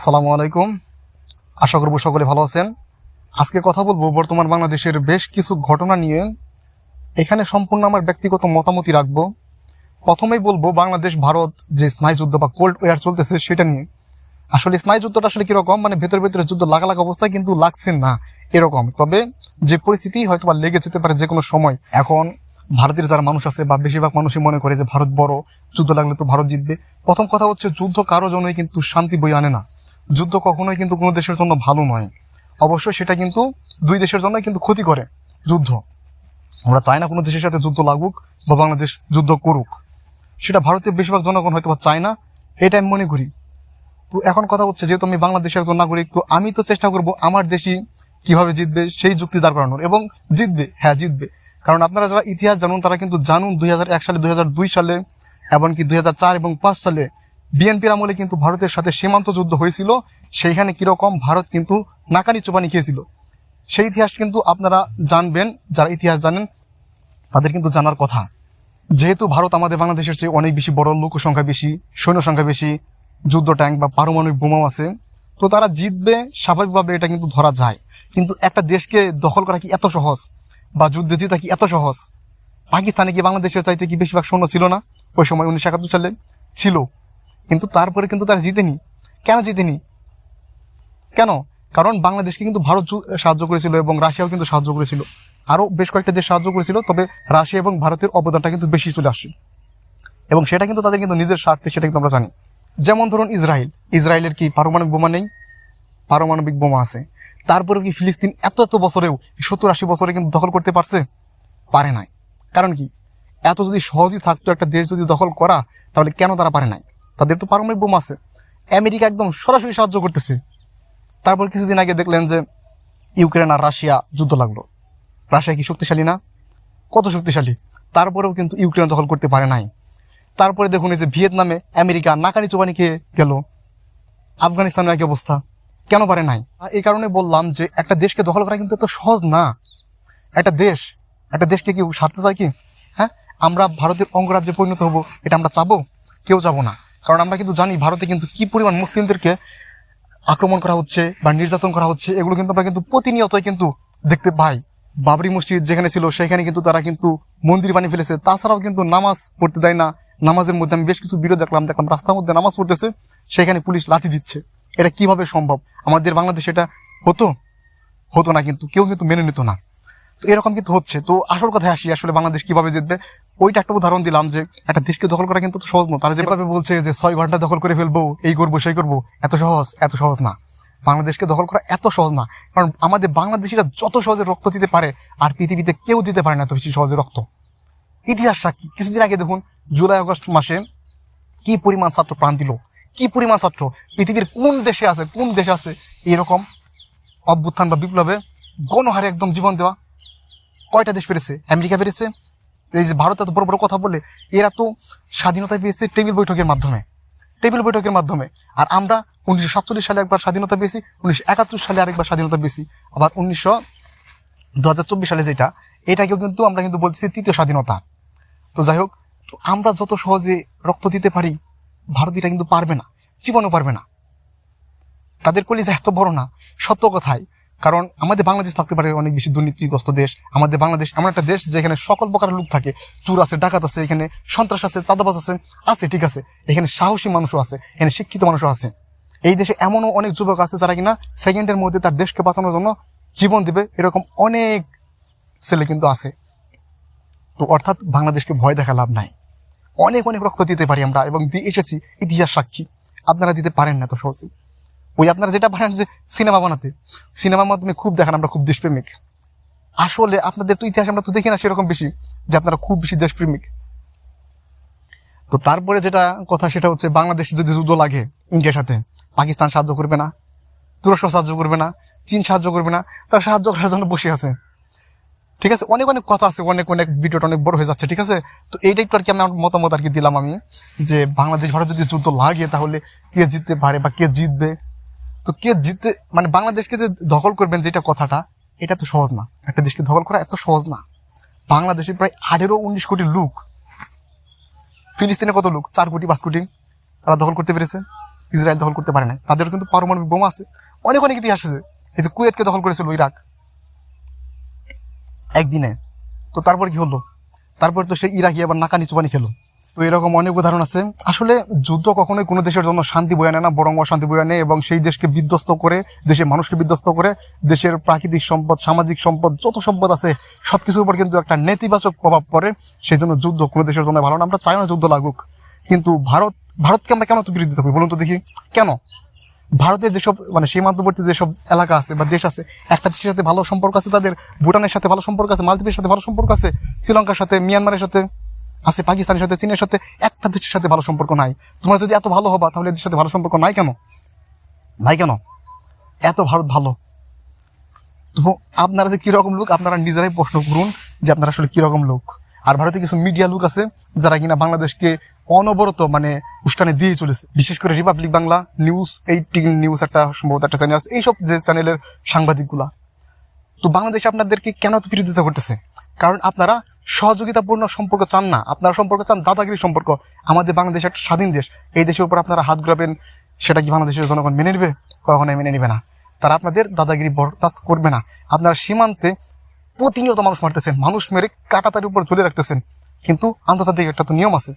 আসসালামু আলাইকুম। আশা করব সকলে ভালো আছেন। আজকে কথা বলব বর্তমান বাংলাদেশের বেশ কিছু ঘটনা নিয়ে। এখানে সম্পূর্ণ আমার ব্যক্তিগত মতামতই রাখব। প্রথমেই বলব, বাংলাদেশ, ভারত যে স্নায়ুযুদ্ধ বা কোল্ড ওয়ার চলতেছে সেটা নিয়ে। আসলে স্নায়ুযুদ্ধটা আসলে কীরকম? মানে ভেতরে ভেতরে যুদ্ধ লাগা লাগা অবস্থায় কিন্তু লাগছে না এরকম। তবে যে পরিস্থিতি হয়তো বা লেগে যেতে পারে যে কোনো সময়, এখন ভারতের যারা মানুষ আছে বা বেশিরভাগ মানুষই মনে করে যে ভারত বড়, যুদ্ধ লাগলে তো ভারত জিতবে। প্রথম কথা হচ্ছে, যুদ্ধ কারও জন্যই কিন্তু শান্তি বই আনে না। যুদ্ধ কখনোই কিন্তু কোনো দেশের জন্য ভালো নয়। অবশ্যই সেটা কিন্তু দুই দেশের জন্য কিন্তু ক্ষতি করে যুদ্ধ। আমরা চাই না কোনো দেশের সাথে যুদ্ধ লাগুক বা বাংলাদেশ যুদ্ধ করুক। সেটা ভারতের বেশিরভাগ জনগণ হয়তো বা চায় না এটা আমি মনে করি। তো এখন কথা হচ্ছে, যেহেতু আমি বাংলাদেশের একজন নাগরিক, তো আমি তো চেষ্টা করব আমার দেশই কীভাবে জিতবে, সেই যুক্তি দাঁড় করানোর। এবং জিতবে হ্যাঁ জিতবে। কারণ আপনারা যারা ইতিহাস জানুন, তারা কিন্তু জানুন দুই হাজার এক সালে, দুই হাজার দুই সালে, এমনকি দুই হাজার চার এবং পাঁচ সালে বিএনপির আমলে কিন্তু ভারতের সাথে সীমান্ত যুদ্ধ হয়েছিল। সেইখানে কীরকম ভারত কিন্তু নাকানি চোপানি খেয়েছিল। সেই ইতিহাস কিন্তু আপনারা জানবেন, যারা ইতিহাস জানেন, তাদের কিন্তু জানার কথা। যেহেতু ভারত আমাদের বাংলাদেশের চেয়ে অনেক বেশি বড় লোক সংখ্যা বেশি সৈন্য সংখ্যা বেশি, যুদ্ধ ট্যাঙ্ক বা পারমাণবিক বোমাও আছে, তো তারা জিতবে, স্বাভাবিকভাবে এটা কিন্তু ধরা যায়। কিন্তু একটা দেশকে দখল করা কি এত সহজ? বা যুদ্ধে জিতা কি এত সহজ? পাকিস্তানে কি বাংলাদেশের চাইতে কি বেশিরভাগ সৈন্য ছিল না? ওই সময় উনিশশো একাত্তর সালে ছিল। কিন্তু তারপরে কিন্তু তারা জিতেনি। কেন জিতেনি? কেন? কারণ বাংলাদেশকে কিন্তু ভারত সাহায্য করেছিল এবং রাশিয়াও কিন্তু সাহায্য করেছিল। আরও বেশ কয়েকটা দেশ সাহায্য করেছিল, তবে রাশিয়া এবং ভারতের অবদানটা কিন্তু বেশি চলে আসছে। এবং সেটা কিন্তু তাদের কিন্তু নিজের স্বার্থে, সেটা কিন্তু আমরা জানি। যেমন ধরুন ইসরায়েল। ইসরায়েলের কি পারমাণবিক বোমা নেই? পারমাণবিক বোমা আছে। তারপরে কি ফিলিস্তিন এত এত বছরেও সত্তর আশি বছরে কিন্তু দখল করতে পারছে? পারে নাই। কারণ কি? এত যদি সহজই থাকতো একটা দেশ যদি দখল করা, তাহলে কেন তারা পারে নাই? তাদের তো পারমাণবিক বোমা আছে। আমেরিকা একদম সরাসরি সাহায্য করতেছে। তারপর কিছুদিন আগে দেখলেন যে, ইউক্রেন আর রাশিয়া যুদ্ধ লাগল। রাশিয়া কি শক্তিশালী না? কত শক্তিশালী? তারপরেও কিন্তু ইউক্রেন দখল করতে পারে নাই। তারপরে দেখুন এই যে ভিয়েতনামে আমেরিকা নাকানি চোবানি খেয়ে গেল। আফগানিস্তানের একই অবস্থা। কেন পারে নাই? এই কারণে বললাম যে, একটা দেশকে দখল করা কিন্তু এত সহজ না। একটা দেশ, একটা দেশকে কেউ সারতে চায় কি? হ্যাঁ? আমরা ভারতের অঙ্গরাজ্যে পরিণত হব, এটা আমরা চাবো? কেউ চাবো না। কারণ আমরা কিন্তু জানি ভারতে কিন্তু কি পরিমাণ মুসলিমদেরকে আক্রমণ করা হচ্ছে বা নির্যাতন করা হচ্ছে, এগুলো কিন্তু আমরা কিন্তু প্রতিনিয়তই কিন্তু দেখতে পাই। বাবরি মসজিদ যেখানে ছিল, সেখানে কিন্তু তারা কিন্তু মন্দির বানিয়ে ফেলেছে। তাছাড়াও কিন্তু নামাজ পড়তে দেয় না। নামাজের মধ্যে আমি বেশ কিছু ভিডিও দেখলাম দেখলাম রাস্তার মধ্যে নামাজ পড়তেছে, সেখানে পুলিশ লাঠি দিচ্ছে। এটা কীভাবে সম্ভব? আমাদের বাংলাদেশে এটা হতো? হতো না কিন্তু, কেউ কিন্তু মেনে নিত না। তো এরকম কিন্তু হচ্ছে। তো আসল কথায় আসি, আসলে বাংলাদেশ কীভাবে জিতবে? ওইটা একটা উদাহরণ দিলাম যে, একটা দেশকে দখল করা কিন্তু সহজ না। তারা যেভাবে বলছে যে, ছয় ঘণ্টা দখল করে ফেলব, এই করব, সেই করব, এত সহজ এত সহজ না। বাংলাদেশকে দখল করা এত সহজ না। কারণ আমাদের বাংলাদেশিরা যত সহজে রক্ত দিতে পারে, আর পৃথিবীতে কেউ দিতে পারে না এত বেশি সহজে রক্ত। ইতিহাস সাক্ষী কিছুদিন আগে দেখুন, জুলাই, আগস্ট মাসে কি পরিমাণ ছাত্র প্রাণ দিল? কি পরিমাণ ছাত্র? পৃথিবীর কোন দেশে আছে, কোন দেশে আছে? এরকম অভ্যুত্থান বা বিপ্লবে গণহারে একদম জীবন দেওয়া কয়টা দেশ পেরেছে? আমেরিকা পেরেছে। এই যে ভারত এত বড় বড় কথা বলে, এরা তো স্বাধীনতা পেয়েছে টেবিল বৈঠকের মাধ্যমে। টেবিল বৈঠকের মাধ্যমে। আর আমরা উনিশশো সাতচল্লিশ সালে একবার স্বাধীনতা পেয়েছি, উনিশশো একাত্তর সালে আরেকবার স্বাধীনতা পেয়েছি। আবার উনিশশো দু সালে যেটা, এটাকেও কিন্তু আমরা কিন্তু বলছি তৃতীয় স্বাধীনতা। তো যাই হোক, তো আমরা যত সহজে রক্ত দিতে পারি ভারত এটা কিন্তু পারবে না, জীবনও পারবে না। তাদের কলিজা এত বড় না। সত্য কথাই কারণ আমাদের বাংলাদেশ থাকতে পারে অনেক বেশি দুর্নীতিগ্রস্ত দেশ, আমাদের বাংলাদেশ এমন একটা দেশ যেখানে সকল প্রকার লোক থাকে, চুর আছে, ডাকাত আছে, এখানে সন্ত্রাস আছে, চাঁদাবাজ আছে আছে, ঠিক আছে। এখানে সাহসী মানুষও আছে, এখানে শিক্ষিত মানুষও আছে। এই দেশে এমনও অনেক যুবক আছে যারা কিনা সেকেন্ডের মধ্যে তার দেশকে বাঁচানোর জন্য জীবন দিবে, এরকম অনেক ছেলে কিন্তু আছে। তো অর্থাৎ বাংলাদেশকে ভয় দেখা লাভ নাই। অনেক অনেক রক্ত দিতে পারি আমরা এবং দিয়ে এসেছি ইতিহাস সাক্ষী। আপনারা দিতে পারেন না তো সহজে ওই আপনারা যেটা পারেন যে সিনেমা বানাতে, সিনেমার মাধ্যমে খুব দেখান আমরা খুব দেশপ্রেমিক। আসলে আপনাদের তো ইতিহাস আমরা তো দেখি না সেরকম বেশি, যে আপনারা খুব বেশি দেশপ্রেমিক। তো তারপরে যেটা কথা সেটা হচ্ছে বাংলাদেশে যদি যুদ্ধ লাগে ইন্ডিয়ার সাথে, পাকিস্তান সাহায্য করবে না, তুরস্ক সাহায্য করবে না, চীন সাহায্য করবে না, তারা সাহায্য করার জন্য বসে আছে। ঠিক আছে? অনেক অনেক কথা আছে, অনেক অনেক ভিডিওটা অনেক বড় হয়ে যাচ্ছে, ঠিক আছে? তো এইটা একটু আর কি আমি আমার মতামত আর কি দিলাম আমি, যে বাংলাদেশ ভারত যদি যুদ্ধ লাগে তাহলে কে জিততে পারে বা কে জিতবে? তো কে জিততে মানে বাংলাদেশকে যে দখল করবেন যেটা কথাটা, এটা তো সহজ না। একটা দেশকে দখল করা এত সহজ না। বাংলাদেশে প্রায় আঠেরো উনিশ কোটি লোক, ফিলিস্তিনে কত লোক? চার কোটি, পাঁচ কোটি তারা দখল করতে পেরেছে। ইসরায়েল দখল করতে পারে না তাদের কিন্তু পারমাণবিক বোমা আছে। অনেক অনেক ইতিহাস আছে। এই যে কুয়েতকে দখল করেছিল ইরাক। একদিনে। তো তারপর কি হলো? তারপর তো সেই ইরাকি আবার নাকানি চুবানি খেলো। তো এরকম অনেক উদাহরণ আছে। আসলে যুদ্ধ কখনোই কোনো দেশের জন্য শান্তি বয়ে আনে না, বরং অশান্তি বয়ে আনে এবং সেই দেশকে বিধ্বস্ত করে, দেশের মানুষকে বিধ্বস্ত করে, দেশের প্রাকৃতিক সম্পদ, সামাজিক সম্পদ, যত সম্পদ আছে সব কিছুর উপর কিন্তু একটা নেতিবাচক প্রভাব পড়ে। সেই জন্য যুদ্ধ কোনো দেশের জন্য ভালো না, আমরা চাই না যুদ্ধ লাগুক। কিন্তু ভারত, ভারতকে আমরা কেন বিরোধিতা করি বলুন তো দেখি। কেন? ভারতের যেসব মানে সীমান্তবর্তী যেসব এলাকা আছে বা দেশ আছে, একটা দেশের সাথে ভালো সম্পর্ক আছে তাদের, ভুটানের সাথে ভালো সম্পর্ক আছে, মালদ্বীপের সাথে ভালো সম্পর্ক আছে, শ্রীলঙ্কার সাথে, মিয়ানমারের সাথে। আছে পাকিস্তানের সাথে, চীনের সাথে, একটা দেশের সাথে ভালো সম্পর্ক নাই। তোমরা যদি এত ভালো হবা, তাহলে এদের সাথে ভালো সম্পর্ক নাই কেন? নাই কেন? এত ভারত ভালো। আপনারা যে কীরকম লোক, আপনারা নিজেরাই প্রশ্ন করুন যে আপনারা আসলে কীরকম লোক। আর ভারতে কিছু মিডিয়া লোক আছে, যারা কিনা বাংলাদেশকে অনবরত মানে উস্কানে দিয়ে চলেছে। বিশেষ করে Republic Bangla news eighteen news একটা সম্ভবত একটা চ্যানেল আছে, এইসব যে চ্যানেলের সাংবাদিকগুলা। তো বাংলাদেশে আপনাদেরকে কেন বিরোধিতা করতেছে? কারণ আপনারা সহযোগিতাপূর্ণ সম্পর্ক চান না। আপনারা সম্পর্ক চান দাদাগিরি সম্পর্ক। আমাদের বাংলাদেশ একটা স্বাধীন দেশ। এই দেশের উপর আপনারা হাত ঘুরাবেন, সেটা কি বাংলাদেশের জনগণ মেনে নেবে? কখনোই মেনে নেবে না। তারা আপনাদের দাদাগিরি বরদাস্ত করবে না। আপনারা সীমান্তে প্রতিনিয়ত মানুষ মারতেছেন, মানুষ মেরে কাটাতারির উপর ঝুলে রাখতেছেন। কিন্তু আন্তর্জাতিক একটা তো নিয়ম আছে।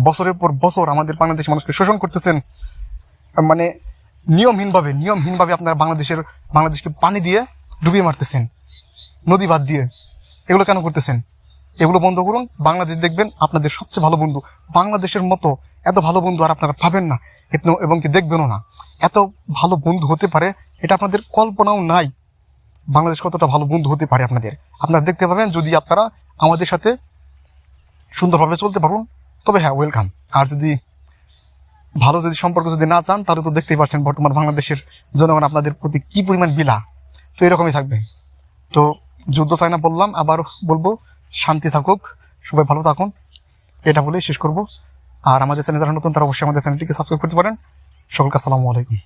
বছরের পর বছর আমাদের বাংলাদেশ মানুষকে শোষণ করতেছেন। মানে নিয়মহীনভাবে নিয়মহীনভাবে আপনারা বাংলাদেশের, বাংলাদেশকে পানি দিয়ে ডুবিয়ে মারতেছেন। নদী বাদ দিয়ে। এগুলো কেন করতেছেন? এগুলো বন্ধ করুন। বাংলাদেশ দেখবেন আপনাদের সবচেয়ে ভালো বন্ধু। বাংলাদেশের মতো এত ভালো বন্ধু আর আপনারা পাবেন না। এবং কি দেখবেনও না। এত ভালো বন্ধু হতে পারে, এটা আপনাদের কল্পনাও নাই। বাংলাদেশ কতটা ভালো বন্ধু হতে পারে আপনাদের। আপনারা দেখতে পাবেন, যদি আপনারা আমাদের সাথে সুন্দরভাবে চলতে পারুন, তবে হ্যাঁ ওয়েলকাম আর যদি ভালো যদি সম্পর্ক যদি না চান, তাহলে তো দেখতেই পাচ্ছেন বর্তমান বাংলাদেশের জনগণ আপনাদের প্রতি কি পরিমাণ বিলা। তো এরকমই থাকবে। তো যুদ্ধ চাই না বললাম, আবার বলব, শান্তি থাকুক, সবাই ভালো থাকুন। এটা বলেই শেষ করব। আর আমাদের চ্যানেল যারা নতুন, তারা অবশ্যই আমাদের চ্যানেলটিকে সাবস্ক্রাইব করতে পারেন। সকলকে আসসালামু আলাইকুম।